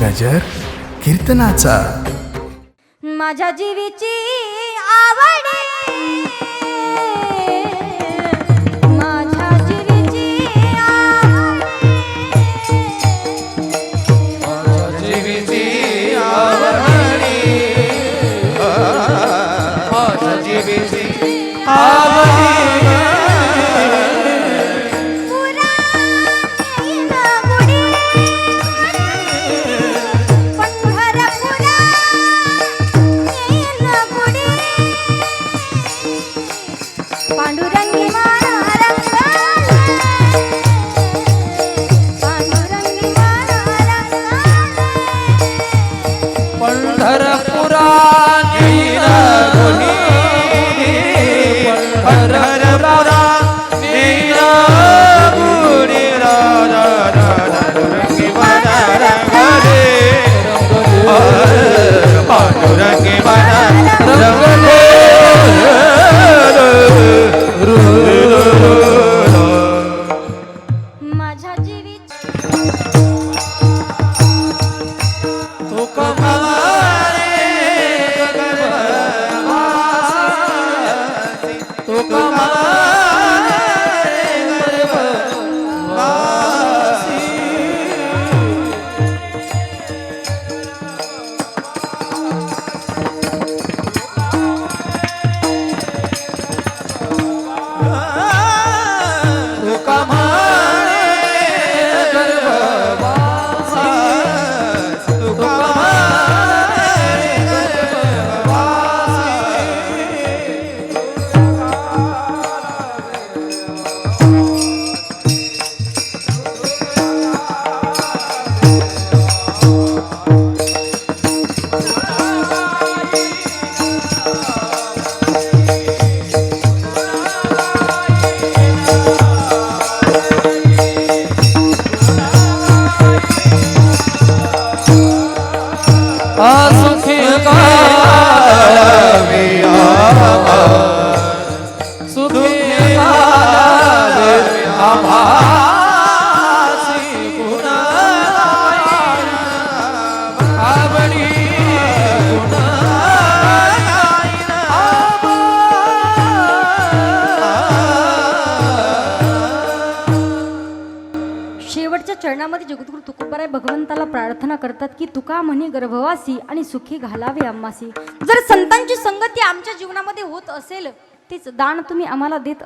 गजर कीर्तनाचा. माझ्या जीवीची आवड माझ्या जीवीची आवड பாண்டுரங்க गर्भवासी सुखी सुखी चरणामध्ये जगद्गुरु तुकोबाराय भगवंताला प्रार्थना करतात की तुका म्हणे गर्भवासी आणि सुखी घालावे अम्मासी. जर संतांची संगती आमच्या जीवनामध्ये होत असेल तेच दान तुम्ही आम्हाला देत